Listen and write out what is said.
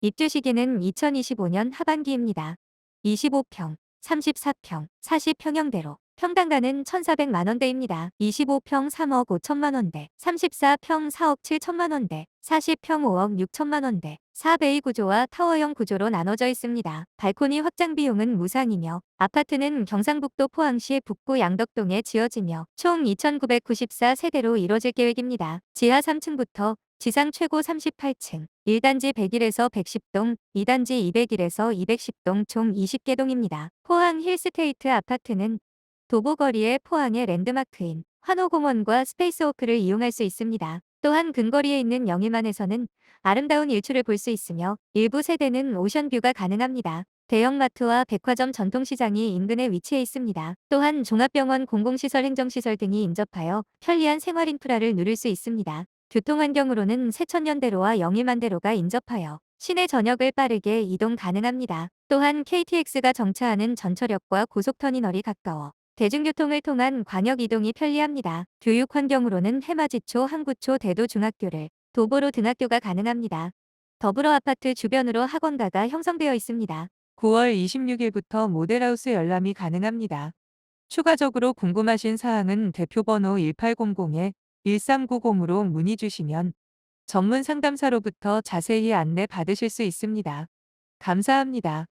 입주 시기는 2025년 하반기입니다. 25평, 34평, 40평형대로 평당가는 1,400만원대입니다. 25평 3억 5천만원대, 34평 4억 7천만원대, 40평 5억 6천만원대, 4베이 구조와 타워형 구조로 나눠져 있습니다. 발코니 확장 비용은 무상이며 아파트는 경상북도 포항시 북구 양덕동에 지어지며 총 2,994세대로 이뤄질 계획입니다. 지하 3층부터 지상 최고 38층, 1단지 101에서 110동, 2단지 201에서 210동 총 20개 동입니다. 포항 힐스테이트 아파트는 도보거리의 포항의 랜드마크인 환호공원과 스페이스워크를 이용할 수 있습니다. 또한 근거리에 있는 영일만에서는 아름다운 일출을 볼 수 있으며 일부 세대는 오션뷰가 가능합니다. 대형마트와 백화점 전통시장이 인근에 위치해 있습니다. 또한 종합병원 공공시설 행정시설 등이 인접하여 편리한 생활 인프라를 누릴 수 있습니다. 교통환경으로는 세천년대로와 영일만대로가 인접하여 시내 전역을 빠르게 이동 가능합니다. 또한 KTX가 정차하는 전철역과 고속터미널이 가까워 대중교통을 통한 광역 이동이 편리합니다. 교육 환경으로는 해마지초, 항구초, 대도중학교를 도보로 등학교가 가능합니다. 더불어 아파트 주변으로 학원가가 형성되어 있습니다. 9월 26일부터 모델하우스 열람이 가능합니다. 추가적으로 궁금하신 사항은 대표번호 1800-1390으로 문의 주시면 전문 상담사로부터 자세히 안내 받으실 수 있습니다. 감사합니다.